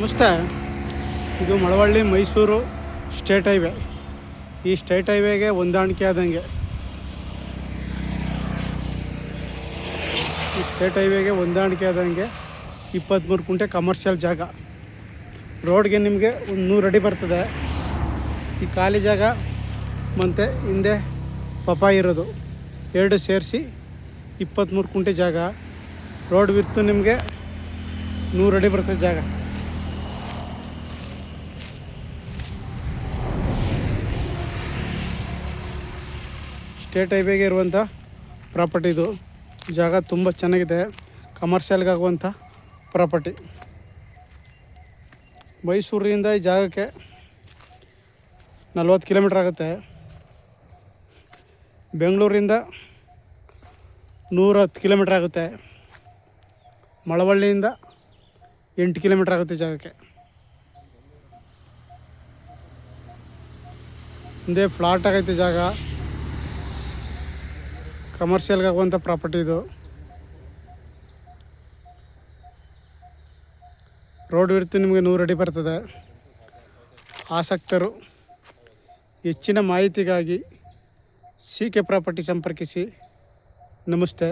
ನಮಸ್ತೆ. ಇದು Malavalli, Mysuru state highway. ಈ ಸ್ಟೇಟ್ ಹೈವೇಗೆ ಹೊಂದಾಣಿಕೆ ಆದಂಗೆ ಈ ಸ್ಟೇಟ್ ಹೈವೇಗೆ ಹೊಂದಾಣಿಕೆ ಆದಂಗೆ ಇಪ್ಪತ್ತ್ಮೂರು ಕುಂಟೆ ಕಮರ್ಷಿಯಲ್ ಜಾಗ. ರೋಡ್ಗೆ ನಿಮಗೆ ಒಂದು ನೂರು ಅಡಿ ಬರ್ತದೆ. ಈ ಖಾಲಿ ಜಾಗ ಮತ್ತು ಹಿಂದೆ ಪಪ್ಪ ಇರೋದು. ಎರಡು ಸೇರಿಸಿ ಇಪ್ಪತ್ತ್ಮೂರು ಕುಂಟೆ ಜಾಗ. ರೋಡ್ ಬಿತ್ತು ನಿಮಗೆ ನೂರು ಅಡಿ ಬರ್ತದೆ ಜಾಗ. ಸ್ಟೇಟ್ ಹೈವೇಗೆ ಇರುವಂಥ ಪ್ರಾಪರ್ಟಿ ಇದು. ಜಾಗ ತುಂಬ ಚೆನ್ನಾಗಿದೆ. ಕಮರ್ಷಿಯಲ್ಗಾಗುವಂಥ ಪ್ರಾಪರ್ಟಿ. ಮೈಸೂರಿನಿಂದ ಈ ಜಾಗಕ್ಕೆ ನಲ್ವತ್ತು ಕಿಲೋಮೀಟ್ರ್ ಆಗುತ್ತೆ. ಬೆಂಗಳೂರಿಂದ ನೂರ ಹತ್ತು ಕಿಲೋಮೀಟ್ರ್ ಆಗುತ್ತೆ. ಮಳವಳ್ಳಿಯಿಂದ ಎಂಟು ಕಿಲೋಮೀಟ್ರ್ ಆಗುತ್ತೆ ಜಾಗಕ್ಕೆ. ಹಿಂದೆ ಫ್ಲಾಟ್ ಆಗೈತೆ ಜಾಗ. ಕಮರ್ಷಿಯಲ್ಗೆ ಆಗುವಂಥ ಪ್ರಾಪರ್ಟಿ ಇದು. ರೋಡ್ ವಿಡ್ತು ನಿಮಗೆ ನೂರು ಅಡಿ ಬರ್ತದೆ. ಆಸಕ್ತರು, ಹೆಚ್ಚಿನ ಮಾಹಿತಿಗಾಗಿ ಸಿ ಕೆ ಪ್ರಾಪರ್ಟಿ ಸಂಪರ್ಕಿಸಿ. ನಮಸ್ತೆ.